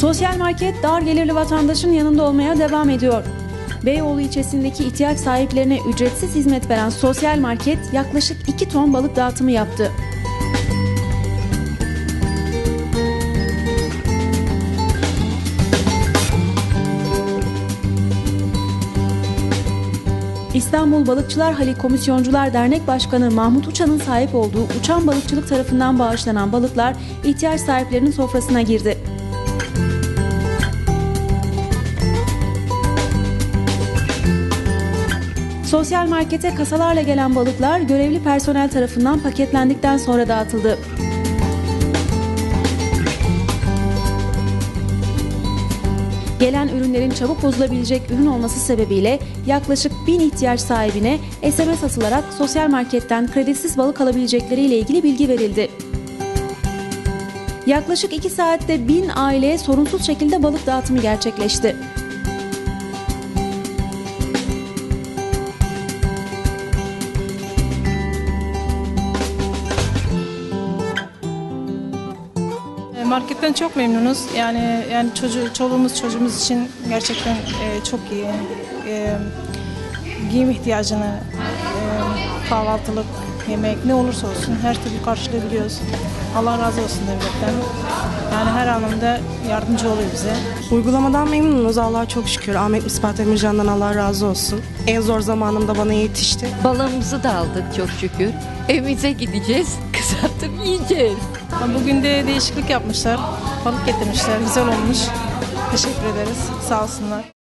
Sosyal market dar gelirli vatandaşın yanında olmaya devam ediyor. Beyoğlu ilçesindeki ihtiyaç sahiplerine ücretsiz hizmet veren sosyal market yaklaşık 2 ton balık dağıtımı yaptı. İstanbul Balıkçılar Hali Komisyoncular Dernek Başkanı Mahmut Uçan'ın sahip olduğu Uçan Balıkçılık tarafından bağışlanan balıklar ihtiyaç sahiplerinin sofrasına girdi. Sosyal markete kasalarla gelen balıklar görevli personel tarafından paketlendikten sonra dağıtıldı. Gelen ürünlerin çabuk bozulabilecek ürün olması sebebiyle yaklaşık 1000 ihtiyaç sahibine SMS atılarak sosyal marketten kredisiz balık alabilecekleriyle ilgili bilgi verildi. Yaklaşık 2 saatte 1000 aileye sorunsuz şekilde balık dağıtımı gerçekleşti. Marketten çok memnunuz. Yani yani çocuğu, çoluğumuz çocuğumuz için gerçekten e, çok iyi. E, giyim ihtiyacını, e, kahvaltılık, yemek ne olursa olsun her türlü karşılayabiliyoruz. Allah razı olsun devletten. Yani her anlamda yardımcı oluyor bize. Uygulamadan memnunuz Allah'a çok şükür. Ahmet Misbat Emircan'dan Allah razı olsun. En zor zamanımda bana yetişti. Balığımızı da aldık çok şükür. Evimize gideceğiz, kızartıp yiyeceğiz. Bugün de değişiklik yapmışlar. Balık getirmişler. Güzel olmuş. Teşekkür ederiz. Sağ olsunlar.